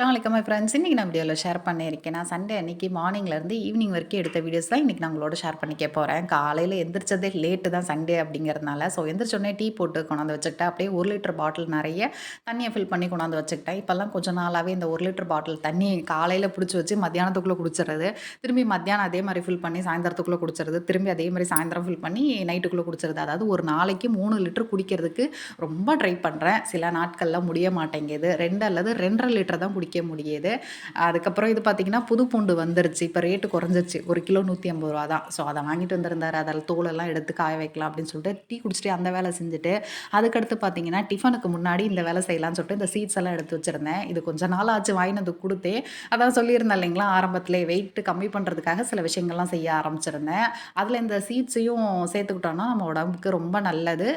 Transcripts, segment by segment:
அஸ்லாம் வலைக்கம் my friends இன்றைக்கி நான் வீடியோவில் ஷேர் பண்ணியிருக்கேன். நான் சண்டே அன்றைக்கி மார்னிங்லேருந்து ஈவினிங் வரைக்கும் எடுத்த வீடியோஸ் தான் இன்றைக்கி நான் உங்களோட ஷேர் பண்ணிக்க போகிறேன் காலையில் எந்திரிச்சதே லேட்டு தான் சண்டே அப்படிங்கிறதுனால. ஸோ எந்திரிச்சோடனே டீ போட்டு கொண்டாந்து வச்சுக்கிட்டேன். அப்படியே ஒரு லிட்டர் பாட்டில் நிறைய தண்ணியை ஃபில் பண்ணி கொண்டாந்து வச்சுக்கிட்டேன். இப்போல்லாம் கொஞ்சம் நாளாகவே இந்த ஒரு லிட்டர் பாட்டில் தண்ணி காலையில் பிடிச்சி வச்சு மத்தியானத்துக்குள்ளே குடிச்சிடுறது. திரும்பி மத்தியானம் அதே மாதிரி ஃபில் பண்ணி சாயந்தரத்துக்குள்ளே குடிச்சிருது திரும்பி அதே மாதிரி சாயந்தரம் ஃபில் பண்ணி நைட்டுக்குள்ளே குடிச்சிருது அதாவது ஒரு நாளைக்கு மூணு லிட்டர் குடிக்கிறதுக்கு ரொம்ப ட்ரை பண்ணுறேன் சில நாட்களில் முடிய மாட்டேங்குது. ரெண்டு அல்லது ரெண்டரை லிட்டர் தான் குடிக்க முடியுது. அதுக்கப்புறம் இது பார்த்திங்கன்னா புது பூண்டு வந்துருச்சு. இப்போ ரேட்டு குறைஞ்சிருச்சு. ஒரு கிலோ நூற்றி ஐம்பது ரூபா தான். ஸோ அதை வாங்கிட்டு வந்திருந்தார். அதில் தோலெல்லாம் எடுத்து காய வைக்கலாம் அப்படின்னு சொல்லிட்டு டீ குடிச்சிட்டு அந்த வேலை செஞ்சுட்டு அதுக்கடுத்து பார்த்தீங்கன்னா டிஃபனுக்கு முன்னாடி இந்த வேலை செய்யலாம்னு சொல்லிட்டு இந்த சீட்ஸ் எல்லாம் எடுத்து வச்சுருந்தேன். இது கொஞ்சம் நாள் ஆச்சு வாங்கினது கொடுத்தே அதான் சொல்லியிருந்தேன் இல்லைங்களா ஆரம்பத்தில் வெயிட் கம்மி பண்ணுறதுக்காக சில விஷயங்கள்லாம் செய்ய ஆரம்பிச்சிருந்தேன். அதில் இந்த சீட்ஸையும் சேர்த்துக்கிட்டோன்னா நம்ம உடம்புக்கு ரொம்ப நல்லது.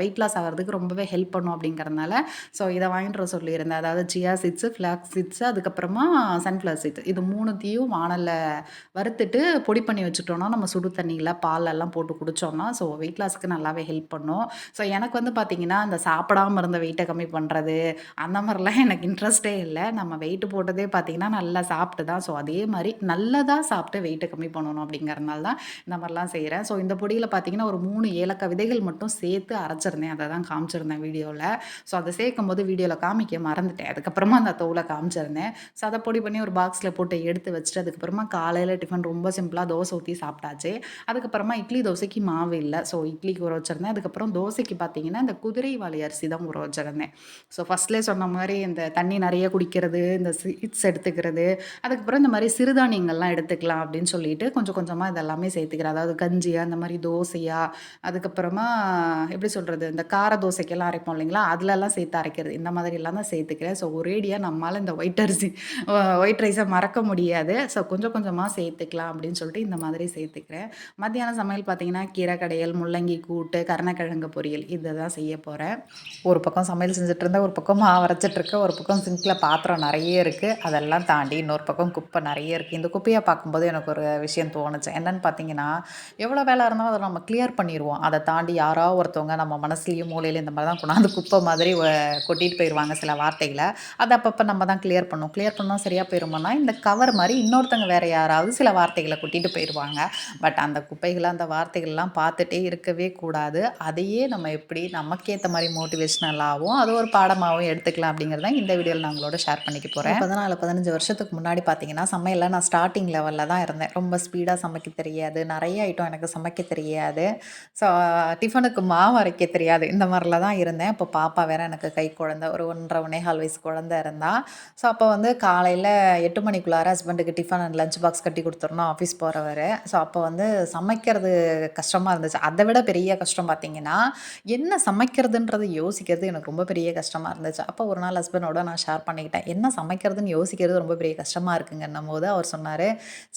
வெயிட் லாஸ் ஆகிறதுக்கு ரொம்பவே ஹெல்ப் பண்ணும் அப்படிங்கிறதுனால ஸோ இதை வாங்கிட்டு வர சொல்லியிருந்தேன். அதாவது சியா சீட்ஸு ஃப்ளாக்ஸ் சீட்ஸு அதுக்கப்புறமா சன்ஃப்ளவர் சீட்ஸ் இது மூணுத்தையும் வானலில் வறுத்துட்டு பொடி பண்ணி வச்சுட்டோன்னா நம்ம சுடு தண்ணியில் பாலெல்லாம் போட்டு குடித்தோம்னா ஸோ வெயிட் லாஸ்க்கு நல்லாவே ஹெல்ப் பண்ணும். ஸோ எனக்கு வந்து பார்த்திங்கன்னா அந்த சாப்பிடாமல் இருந்த வெயிட்டை கம்மி பண்ணுறது அந்த மாதிரிலாம் எனக்கு இன்ட்ரெஸ்டே இல்லை. நம்ம வெயிட் போட்டதே பார்த்திங்கன்னா நல்லா சாப்பிட்டு தான் ஸோ அதே மாதிரி நல்லதாக சாப்பிட்டு வெயிட்டை கம்மி பண்ணணும் அப்படிங்கிறதுனால தான் இந்த மாதிரிலாம் செய்கிறேன் ஸோ இந்த பொடியில் பார்த்திங்கன்னா ஒரு மூணு ஏலக்காய் விதைகள் மட்டும் சேர்த்து அரைச்சிருந்தேன். அதை தான் காமிச்சிருந்தேன் வீடியோவில் ஸோ அதை சேர்க்கும் போது வீடியோவில் காமிக்க மறந்துட்டேன். அதுக்கப்புறமா அந்த தோலை காமிச்சிருந்தேன். ஸோ அதை பொடி பண்ணி ஒரு பாக்ஸில் போட்டு எடுத்து வச்சுட்டு அதுக்கப்புறமா காலையில் டிஃபன் ரொம்ப சிம்பிளாக தோசை ஊற்றி சாப்பிட்டாச்சு. அதுக்கப்புறமா இட்லி தோசைக்கு மாவு இல்லை. ஸோ இட்லிக்கு ஊற வச்சுருந்தேன். அதுக்கப்புறம் தோசைக்கு பார்த்தீங்கன்னா இந்த குதிரை வாழை அரிசி தான் ஊற வச்சுருந்தேன். ஸோ ஃபஸ்ட்லேயே சொன்ன மாதிரி இந்த தண்ணி நிறைய குடிக்கிறது இந்த சீட்ஸ் எடுத்துக்கிறது அதுக்கப்புறம் இந்த மாதிரி சிறுதானியங்கள்லாம் எடுத்துக்கலாம் அப்படின்னு சொல்லிட்டு கொஞ்சம் கொஞ்சமாக இதெல்லாமே சேர்த்துக்கிறேன். அதாவது கஞ்சியாக அந்த மாதிரி தோசையாக அதுக்கப்புறமா எப்படி சொல்கிறது இந்த கார தோசைக்கெல்லாம் அரைப்போம் இல்லைங்களா அதிலெல்லாம் சேர்த்து அரைக்கிறது. இந்த மாதிரிலாம் தான் சேர்த்துக்கிறேன். ஸோ ஒரேடியாக நம்மளால் இந்த ஒயிட் அரிசி ஒயிட் ரைஸை மறக்க முடியாது. ஸோ கொஞ்சம் கொஞ்சமாக சேர்த்துக்கலாம் அப்படின்னு சொல்லிட்டு இந்த மாதிரி சேர்த்துக்கிறேன். மத்தியானம் சமையல் பார்த்தீங்கன்னா கீரை கடையல் முள்ளங்கி கூட்டு கருணக்கிழங்கு பொரியல் இதை தான் செய்ய போகிறேன் ஒரு பக்கம் சமையல் செஞ்சுட்டு ஒரு பக்கம் மாவு ஒரு பக்கம் சிங்கில் பாத்திரம் நிறைய இருக்குது அதெல்லாம் தாண்டி இன்னொரு பக்கம் குப்பை நிறைய இருக்குது இந்த குப்பையை பார்க்கும்போது எனக்கு ஒரு விஷயம் தோணுச்சு. என்னென்னு பார்த்தீங்கன்னா எவ்வளோ வேலை இருந்தாலும் அதை நம்ம கிளியர் பண்ணிடுவோம் அதை தாண்டி யாரோ ஒருத்தவங்க நம்ம மனசுலேயும் மூலையில் இந்த மாதிரி தான் கொண்டாந்து குப்பை மாதிரி கொட்டிட்டு போயிடுவாங்க சில வார்த்தைகளை. அதை அப்பப்போ நம்ம தான் கிளியர் பண்ணும். கிளியர் பண்ணால் சரியாக போயிருமானா இந்த கவர் மாதிரி இன்னொருத்தங்க வேறு யாராவது சில வார்த்தைகளை கொட்டிட்டு போயிடுவாங்க பட் அந்த குப்பைகளை அந்த வார்த்தைகள்லாம் பார்த்துட்டே இருக்கவே கூடாது. அதையே நம்ம எப்படி நமக்கேற்ற மாதிரி மோட்டிவேஷ்னலாகவும் அது ஒரு பாடமாகவும் எடுத்துக்கலாம் அப்படிங்கிறத இந்த வீடியோவில் நான் உங்களோட ஷேர் பண்ணிக்க போகிறேன் பதினாலு பதினஞ்சு வருஷத்துக்கு முன்னாடி பார்த்தீங்கன்னா சமையலில் நான் ஸ்டார்டிங் லெவலில் தான் இருந்தேன். ரொம்ப ஸ்பீடாக சமைக்க தெரியாது. நிறைய ஐட்டம் எனக்கு சமைக்க தெரியாது. ஸோ டிஃபனுக்கு மாவு அரைக்க தெரியாது. இந்த மாதிரிலாம் தான் இருந்தேன். இப்போ பாப்பா வேற எனக்கு கை குழந்த ஒரு ஒன்றரை ஒன்னே கால் வயசு குழந்த இருந்தால் ஸோ அப்போ வந்து காலையில் எட்டு மணிக்குள்ளார ஹஸ்பண்டுக்கு டிஃபன் அண்ட் லஞ்ச் பாக்ஸ் கட்டி கொடுத்துருந்தோம் ஆஃபீஸ் போகிறவர் ஸோ அப்போ வந்து சமைக்கிறது கஷ்டமாக இருந்துச்சு. அதை விட பெரிய கஷ்டம் பார்த்தீங்கன்னா என்ன சமைக்கிறதுன்றது யோசிக்கிறது எனக்கு ரொம்ப பெரிய கஷ்டமாக இருந்துச்சு. அப்போ ஒரு நாள் ஹஸ்பண்டோட நான் ஷேர் பண்ணிக்கிட்டேன். என்ன சமைக்கிறதுன்னு யோசிக்கிறது ரொம்ப பெரிய கஷ்டமாக இருக்குங்கன்னும் போது அவர் சொன்னார்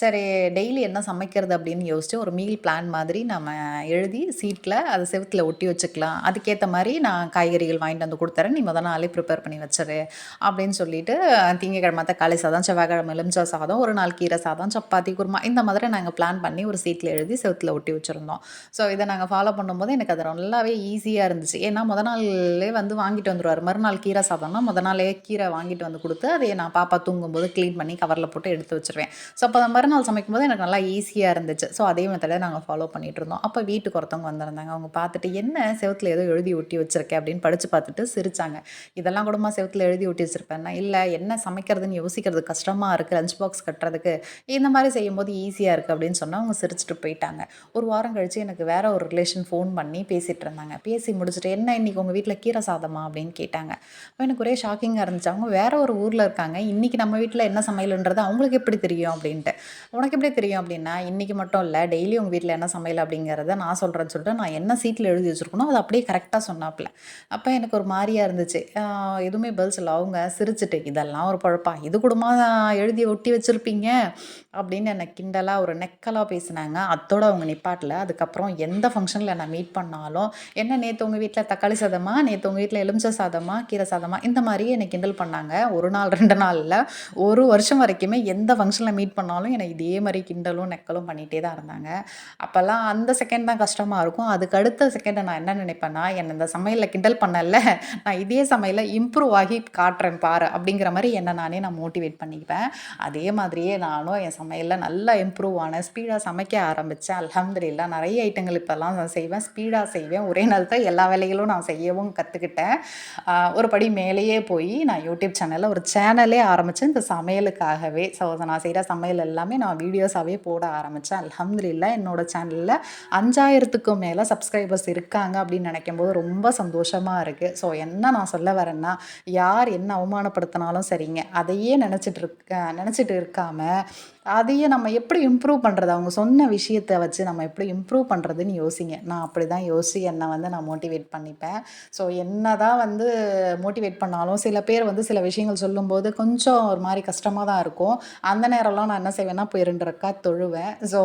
சரி டெய்லி என்ன சமைக்கிறது? அப்படின்னு யோசிச்சு ஒரு மீல் பிளான் மாதிரி நம்ம எழுதி சீட்டில் அதை செவுத்தில் ஒட்டி வச்சுக்கலாம். அதுக்கேற்ற மாதிரி நான் காய்கறிகள் வாங்கிட்டு வந்து கொடுத்துறேன். நீ முதல் நாளே ப்ரிப்பேர் பண்ணி வச்சிரு அப்படின்னு சொல்லிட்டு திங்கக்கிழமை தக்காளி சாதம் செவ்வாய்க்கிழமை எலுமிச்சா சாதம் ஒரு நாள் கீரை சாதம் சப்பாத்தி குருமா இந்த மாதிரி நாங்கள் பிளான் பண்ணி ஒரு சீட்டில் எழுதி செவத்தில் ஒட்டி வச்சுருந்தோம். ஸோ இதை நாங்கள் ஃபாலோ பண்ணும்போது எனக்கு அது நல்லாவே ஈஸியாக இருந்துச்சு. ஏன்னா முத நாள்லேயே வந்து வாங்கிட்டு வந்துடுவார் மறுநாள் கீரை சாதம்னா முத நாளே கீரை வாங்கிட்டு வந்து கொடுத்து அதை நான் பாப்பா தூங்கும்போது க்ளீன் பண்ணி கவரில் போட்டு எடுத்து வச்சுருவேன். ஸோ அப்போ மறுநாள் சமைக்கும்போது எனக்கு நல்லா ஈஸியாக இருந்துச்சு. ஸோ அதே மெத்தடை நாங்கள் ஃபாலோ பண்ணிகிட்டு இருந்தோம். அப்போ வீட்டுக்கு ஒருத்தவங்க வந்திருந்தாங்க. அவங்க பார்த்துட்டு என்ன செவத்தில் ஏதோ எழுதி ஒட்டி வச்சுருக்கேன் அப்படின்னு படித்து பார்த்துட்டு சிரிச்சாங்க. இதெல்லாம் கூடமா செவத்தில் எழுதி ஒட்டி வச்சுருப்பேன்னா? இல்லை என்ன சமைக்கிறதுன்னு யோசிக்கிறது கஷ்டமாக இருக்குது லஞ்ச் பாக்ஸ் கட்டுறதுக்கு இந்த மாதிரி செய்யும்போது ஈஸியாக இருக்குது அப்படின்னு சொன்னால் அவங்க சிரிச்சிட்டு போயிட்டாங்க. ஒரு வாரம் கழித்து எனக்கு வேற ஒரு ரிலேஷன் ஃபோன் பண்ணி பேசிகிட்டு இருந்தாங்க. பேசி முடிச்சுட்டு என்ன இன்றைக்கி உங்கள் வீட்டில் கீரை சாதமா அப்படின்னு கேட்டாங்க. அப்போ எனக்கு ஒரே ஷாக்கிங்காக இருந்துச்சு. அவங்க வேற ஒரு ஊரில் இருக்காங்க. இன்றைக்கி நம்ம வீட்டில் என்ன சமையல்ன்றது அவங்களுக்கு எப்படி தெரியும் அப்படின்ட்டு. உனக்கு எப்படி தெரியும் அப்படின்னா இன்றைக்கி மட்டும் இல்லை டெய்லி உங்கள் வீட்டில் என்ன சமையல் அப்படிங்கிறத நான் சொல்கிறேன்னு சொல்லிட்டு நான் என்ன சீட்டில் எழுதி வச்சுருக்கணும் அதை அப்படியே கரெக்டாக சொன்னாப்புல. அப்போ எனக்கு ஒரு மாதிரியாக இருந்துச்சு. எதுவுமே பதில் சொல்ல அவங்க சிரிச்சுட்டு இதெல்லாம் ஒரு பழப்பா. இது கூடமா எழுதி ஒட்டி வச்சுருப்பீங்க. அப்படின்னு என்னை கிண்டலாக ஒரு நெக்கலாக பேசினாங்க. அத்தோட அவங்க நிப்பாட்டில். அதுக்கப்புறம் எந்த ஃபங்க்ஷனில் நான் மீட் பண்ணாலும் என்ன நேற்று உங்கள் வீட்டில் தக்காளி சாதமா நேற்று உங்கள் வீட்டில் எலுமிச்சை சாதமா கீரை சாதமா இந்த மாதிரி என்னை கிண்டல் பண்ணாங்க. ஒரு நாள் ரெண்டு நாளில் ஒரு வருஷம் வரைக்குமே எந்த ஃபங்க்ஷனில் மீட் பண்ணாலும் என்னை இதே மாதிரி கிண்டலும் நெக்கலும் பண்ணிகிட்டே தான் இருந்தாங்க. அப்போல்லாம் அந்த செகண்ட் தான் கஷ்டமாக இருக்கும். அதுக்கு அடுத்த செகண்டை நான் என்ன நினைப்பேன்னா என்னை இந்த சமையலில் கிண்டல் பண்ணல. நான் இதே சமையலில் இம்ப்ரூவ் ஆகி காட்டுறேன் பாரு. அப்படிங்கிற மாதிரி என்னை நானே நான் மோட்டிவேட் பண்ணிக்குவேன். அதே மாதிரியே நானும் என் சமையலில் நல்லா இம்ப்ரூவ் ஆனேன். ஸ்பீடாக சமைக்க ஆரம்பித்தேன் அல்ஹம்துலில்லாஹ் நிறைய ஐட்டங்கள் இப்போல்லாம் நான் செய்வேன். ஸ்பீடாக செய்வேன். ஒரே நாள் தான் எல்லா வேலைகளும் நான் செய்யவும் கற்றுக்கிட்டேன் ஒரு படி மேலேயே போய் நான் யூடியூப் சேனலில் ஒரு சேனலே ஆரம்பித்தேன் இந்த சமையலுக்காகவே. ஸோ நான் செய்கிற சமையல் எல்லாமே நான் வீடியோஸாகவே போட ஆரம்பித்தேன் அல்ஹம்துலில்லாஹ் என்னோட சேனலில் அஞ்சாயிரத்துக்கும் மேலே சப்ஸ்கிரைபர்ஸ் இருக்காங்க அப்படின்னு நினைக்கும் போது ரொம்ப சந்தோஷமாக இருக்குது ஸோ என்ன நான் சொல்ல வரேன்னா யார் என்ன அவமானப்படுத்தினாலும் சரிங்க. அதையே நினச்சிட்டு இருக்க நினச்சிட்டு இருக்காமல் அதையே நம்ம எப்படி இம்ப்ரூவ் பண்ணுறது அவங்க சொன்ன விஷயத்தை வச்சு நம்ம எப்படி இம்ப்ரூவ் பண்ணுறதுன்னு யோசிங்க. நான் அப்படி தான் யோசி என்னை வந்து நான் மோட்டிவேட் பண்ணிப்பேன். ஸோ என்ன தான் வந்து மோட்டிவேட் பண்ணாலும் சில பேர் வந்து சில விஷயங்கள் சொல்லும்போது கொஞ்சம் ஒரு மாதிரி கஷ்டமாக தான் இருக்கும். அந்த நேரம்லாம் நான் என்ன செய்வேன்னா போய் ரெண்டு ரக்கா தொழுவேன். ஸோ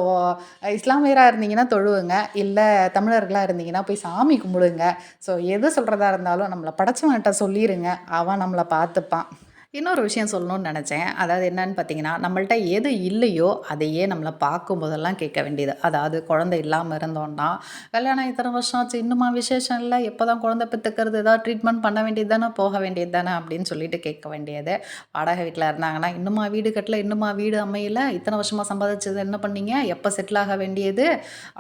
இஸ்லாமியராக இருந்தீங்கன்னா தொழுவுங்க. இல்லை தமிழர்களாக இருந்தீங்கன்னா போய் சாமி கும்பிடுங்க. ஸோ எது சொல்கிறதா இருந்தாலும் நம்மளை படைச்சவன்கிட்ட சொல்லிடுங்க அவன் நம்மளை பார்த்துப்பான். இன்னொரு விஷயம் சொல்லணும்னு நினச்சேன். அதாவது என்னன்னு பார்த்தீங்கன்னா நம்மள்ட்ட எது இல்லையோ அதையே நம்மளை பார்க்கும்போதெல்லாம் கேட்க வேண்டியது. அதாவது குழந்தை இல்லாமல் இருந்தோம்னா கல்யாணம் இத்தனை வருஷம் ஆச்சு இன்னுமா விசேஷம் இல்லை எப்போ தான் குழந்தை பெற்றுக்கிறது ஏதாவது ட்ரீட்மெண்ட் பண்ண வேண்டியது தானே போக வேண்டியது தானே அப்படின்னு சொல்லிட்டு கேட்க வேண்டியது. வாடகை வீட்டில் இருந்தாங்கன்னா இன்னுமா வீடு கட்டல இன்னுமா வீடு அமையல இத்தனை வருஷமாக சம்பாதிச்சது என்ன பண்ணீங்க எப்போ செட்டில் ஆக வேண்டியது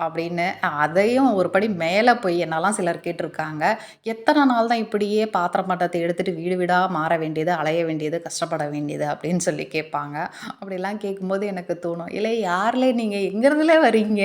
அப்படின்னு அதையும் ஒரு படி மேலே போய் என்னெல்லாம் சிலர் கேட்டிருக்காங்க. எத்தனை நாள் தான் இப்படியே பாத்திரம் பட்டத்தை எடுத்துகிட்டு வீடு வீடாக மாற வேண்டியது அலைய வேண்டியது வேண்டியது கஷ்டப்பட வேண்டியது அப்படின்னு சொல்லி கேட்பாங்க. அப்படிலாம் கேட்கும்போது எனக்கு தோணும் இல்லை யாரில் நீங்கள் எங்கேருந்துல வரீங்க?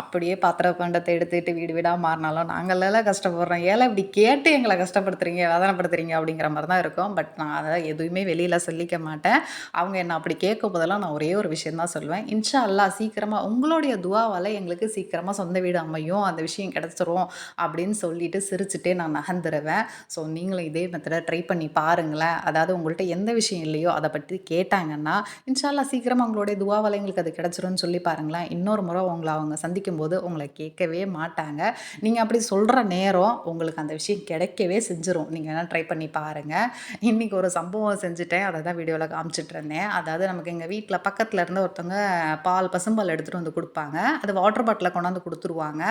அப்படியே பாத்திர பண்டத்தை எடுத்துகிட்டு வீடு வீடாக மாறினாலும் நாங்களெல்லாம் கஷ்டப்படுறோம். ஏழை இப்படி கேட்டு எங்களை கஷ்டப்படுத்துறீங்க வேதனைப்படுத்துறீங்க அப்படிங்கிற மாதிரி தான் இருக்கும். பட் நான் அதை எதுவுமே வெளியில் சொல்லிக்க மாட்டேன். அவங்க என்னை அப்படி கேட்கும் போதெல்லாம் நான் ஒரே ஒரு விஷயம் தான் சொல்லுவேன். இன்ஷா அல்லாஹ் சீக்கிரமாக உங்களுடைய துவாவால் எங்களுக்கு சீக்கிரமாக சொந்த வீடு அமையும். அந்த விஷயம் கிடச்சிரும் அப்படின்னு சொல்லிட்டு சிரிச்சுட்டே நான் நகர்ந்துருவேன். ஸோ நீங்களும் இதே மெத்தடை ட்ரை பண்ணி பாருங்களேன். அதாவது உங்கள்கிட்ட எந்த விஷயம் இல்லையோ அதை பற்றி கேட்டாங்கன்னா இன்ஷால்லா சீக்கிரமாக அவங்களுடைய துவாவால் எங்களுக்கு அது கிடச்சிரும்னு சொல்லி பாருங்களேன். இன்னொரு முறை உங்களை அவங்க சந்திக்கும் போது உங்களை கேட்கவே மாட்டாங்க. நீங்கள் அப்படி சொல்கிற நேரம் உங்களுக்கு அந்த விஷயம் கிடைக்கவே செஞ்சிடும் நீங்கள் வேணால் ட்ரை பண்ணி பாருங்கள் இன்றைக்கி ஒரு சம்பவம் செஞ்சுட்டேன். அதை தான் வீடியோவில் காமிச்சிட்டு இருந்தேன். அதாவது நமக்கு எங்கள் வீட்டில் பக்கத்தில் இருந்து ஒருத்தவங்க பால் பசும்பால் எடுத்துகிட்டு வந்து கொடுப்பாங்க. அது வாட்டர் பாட்டிலில் கொண்டாந்து கொடுத்துருவாங்க.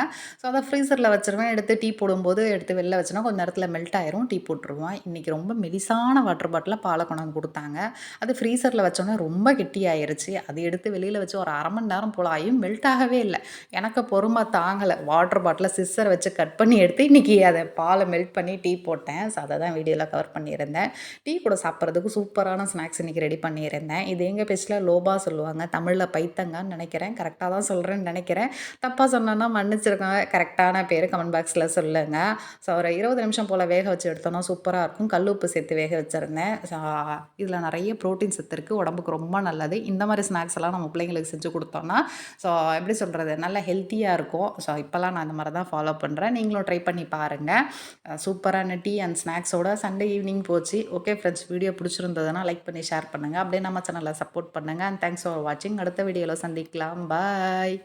ஸோ அதை ஃப்ரீசரில் வச்சிருவேன். எடுத்து டீ போடும்போது எடுத்து வெளில வச்சுனா கொஞ்சம் நேரத்தில் மெல்ட் ஆயிரும். டீ போட்டுருவோம். இன்றைக்கி ரொம்ப மெலிசான வாட்டர் பாட்டிலில் பாலை கொண்டாந்து கொடுத்தாங்க. அது ஃப்ரீசரில் வச்சோன்னே ரொம்ப கெட்டியாயிருச்சு. அது எடுத்து வெளியில் வச்சு ஒரு அரை மணி நேரம் போல் ஆகியும் மெல்ட் ஆகவே இல்லை. எனக்கு பொறுமை தாங்கலை. வாட்டர் பாட்டிலை சிஸ்ஸர் வச்சு கட் பண்ணி எடுத்து இன்றைக்கி அதை பாலை மெல்ட் பண்ணி டீ போட்டேன். ஸோ அதை தான் வீடியோவில் கவர் பண்ணியிருந்தேன். டீ கூட சாப்பிட்றதுக்கு சூப்பரான ஸ்நாக்ஸ் இன்றைக்கி ரெடி பண்ணியிருந்தேன். இது எங்கள் பேச்சில் லோபா சொல்லுவாங்க. தமிழில் பைத்தங்கான்னு நினைக்கிறேன். கரெக்டாக தான் சொல்கிறேன்னு நினைக்கிறேன். தப்பாக சொன்னேன்னா மன்னிச்சிருக்கேன் கரெக்டான பேர் கமெண்ட் பாக்ஸில் சொல்லுங்கள் ஸோ ஒரு இருபது நிமிஷம் போல் வேக வச்சு எடுத்தோன்னா சூப்பராக இருக்கும். கல் உப்பு சேர்த்து வேக வச்சுருந்தேன். ஸோ இதில் நிறைய ப்ரோட்டீன் சத்து இருக்குது உடம்புக்கு ரொம்ப நல்லது. இந்த மாதிரி ஸ்நாக்ஸ் எல்லாம் நம்ம பிள்ளைங்களுக்கு செஞ்சு கொடுத்தோன்னா ஸோ எப்படி சொல்கிறது நல்ல ஹெல்த்தியாக இருக்கும். ஸோ இப்போல்லாம் நான் இந்த மாதிரி தான் ஃபாலோ பண்ணுறேன் நீங்களும் ட்ரை பண்ணி பாருங்கள் சூப்பரான டீ அண்ட் ஸ்நாக்ஸோட சண்டே ஈவினிங் போச்சு. ஓகே ஃப்ரெண்ட்ஸ் வீடியோ பிடிச்சிருந்ததுன்னா லைக் பண்ணி ஷேர் பண்ணுங்கள் அப்படியே நம்ம சேனலை சப்போர்ட் பண்ணுங்கள் அண்ட் தேங்க்ஸ் ஃபார் வாட்சிங் அடுத்த வீடியோவில் சந்திக்கலாம். பாய்